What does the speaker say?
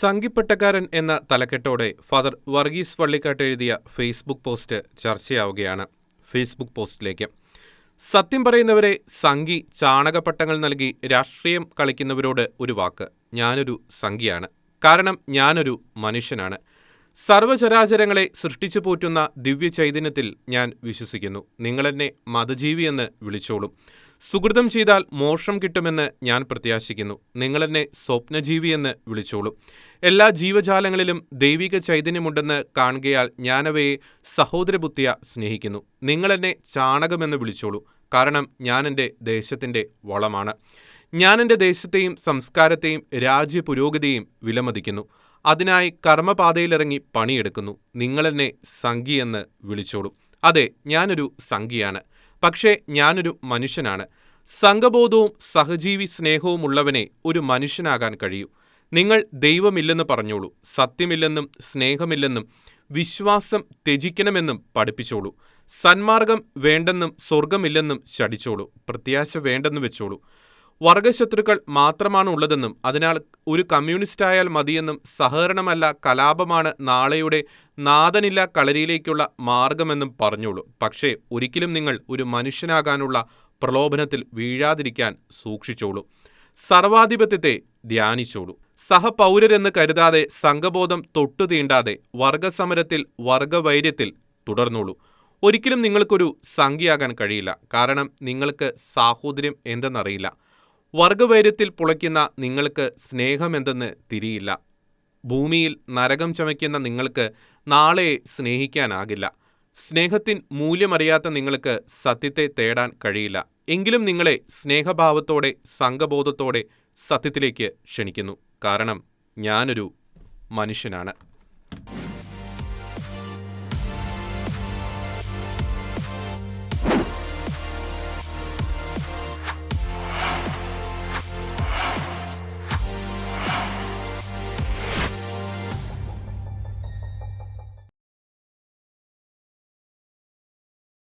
സംഘിപ്പട്ടക്കാരൻ എന്ന തലക്കെട്ടോടെ ഫാദർ വർഗീസ് വള്ളിക്കാട്ട് എഴുതിയ Facebook post ചർച്ചയാവുകയാണ്. Facebook പോസ്റ്റിലേക്ക്. സത്യം പറയുന്നവരെ സംഘി ചാണകപ്പട്ടങ്ങൾ നൽകി രാഷ്ട്രീയം കളിക്കുന്നവരോട് ഒരു വാക്ക്. ഞാനൊരു സംഘിയാണ്. കാരണം ഞാനൊരു മനുഷ്യനാണ്. സർവചരാചരങ്ങളെ സൃഷ്ടിച്ചു പോറ്റുന്ന ദിവ്യ ചൈതന്യത്തിൽ ഞാൻ വിശ്വസിക്കുന്നു. നിങ്ങളെന്നെ മതജീവിയെന്ന് വിളിച്ചോളും. സുഹൃതം ചെയ്താൽ മോഷം കിട്ടുമെന്ന് ഞാൻ പ്രത്യാശിക്കുന്നു. നിങ്ങളെന്നെ സ്വപ്നജീവിയെന്ന് വിളിച്ചോളും. എല്ലാ ജീവജാലങ്ങളിലും ദൈവിക ചൈതന്യമുണ്ടെന്ന് കാണുകയാൽ ഞാനവയെ സഹോദരബുദ്ധിയ സ്നേഹിക്കുന്നു. നിങ്ങളെന്നെ ചാണകമെന്ന് വിളിച്ചോളൂ. കാരണം ഞാൻ എന്റെ ദേശത്തിന്റെ വളമാണ്. ഞാൻ എന്റെ ദേശത്തെയും സംസ്കാരത്തെയും രാജ്യ പുരോഗതിയെയും വിലമതിക്കുന്നു. അതിനായി കർമ്മപാതയിലിറങ്ങി പണിയെടുക്കുന്നു. നിങ്ങളെന്നെ സംഘിയെന്ന് വിളിച്ചോളൂ. അതെ ഞാനൊരു സംഘിയാണ്. പക്ഷേ ഞാനൊരു മനുഷ്യനാണ്. സംഘബോധവും സഹജീവി സ്നേഹവും ഉള്ളവനെ ഒരു മനുഷ്യനാകാൻ കഴിയൂ. നിങ്ങൾ ദൈവമില്ലെന്ന് പറഞ്ഞോളൂ. സത്യമില്ലെന്നും സ്നേഹമില്ലെന്നും വിശ്വാസം ത്യജിക്കണമെന്നും പഠിപ്പിച്ചോളൂ. സന്മാർഗം വേണ്ടെന്നും സ്വർഗമില്ലെന്നും ശടിച്ചോളൂ പ്രത്യാശ വേണ്ടെന്നും വെച്ചോളൂ. വർഗശത്രുക്കൾ മാത്രമാണ് ഉള്ളതെന്നും അതിനാൽ ഒരു കമ്മ്യൂണിസ്റ്റായാൽ മതിയെന്നും സഹകരണമല്ല കലാപമാണ് നാളെയുടെ നാഥനില്ല കളരിയിലേക്കുള്ള മാർഗമെന്നും പറഞ്ഞോളൂ. പക്ഷേ ഒരിക്കലും നിങ്ങൾ ഒരു മനുഷ്യനാകാനുള്ള പ്രലോഭനത്തിൽ വീഴാതിരിക്കാൻ സൂക്ഷിച്ചോളൂ. സർവാധിപത്യത്തെ ധ്യാനിച്ചോളൂ. സഹപൗരരെന്ന് കരുതാതെ സംഘബോധം തൊട്ടു തീണ്ടാതെ വർഗസമരത്തിൽ വർഗവൈര്യത്തിൽ തുടർന്നോളൂ. ഒരിക്കലും നിങ്ങൾക്കൊരു സംഖ്യയാകാൻ കഴിയില്ല. കാരണം നിങ്ങൾക്ക് സാഹോദര്യം എന്തെന്നറിയില്ല. വർഗവൈര്യത്തിൽ പുളയ്ക്കുന്ന നിങ്ങൾക്ക് സ്നേഹമെന്തെന്ന് തിരിയില്ല. ഭൂമിയിൽ നരകം ചമയ്ക്കുന്ന നിങ്ങൾക്ക് നാളെ സ്നേഹിക്കാനാകില്ല. സ്നേഹത്തിൻ മൂല്യമറിയാത്ത നിങ്ങൾക്ക് സത്യത്തെ തേടാൻ കഴിയില്ല. എങ്കിലും നിങ്ങളെ സ്നേഹഭാവത്തോടെ സംഘബോധത്തോടെ സത്യത്തിലേക്ക് ക്ഷണിക്കുന്നു. കാരണം ഞാനൊരു മനുഷ്യനാണ്.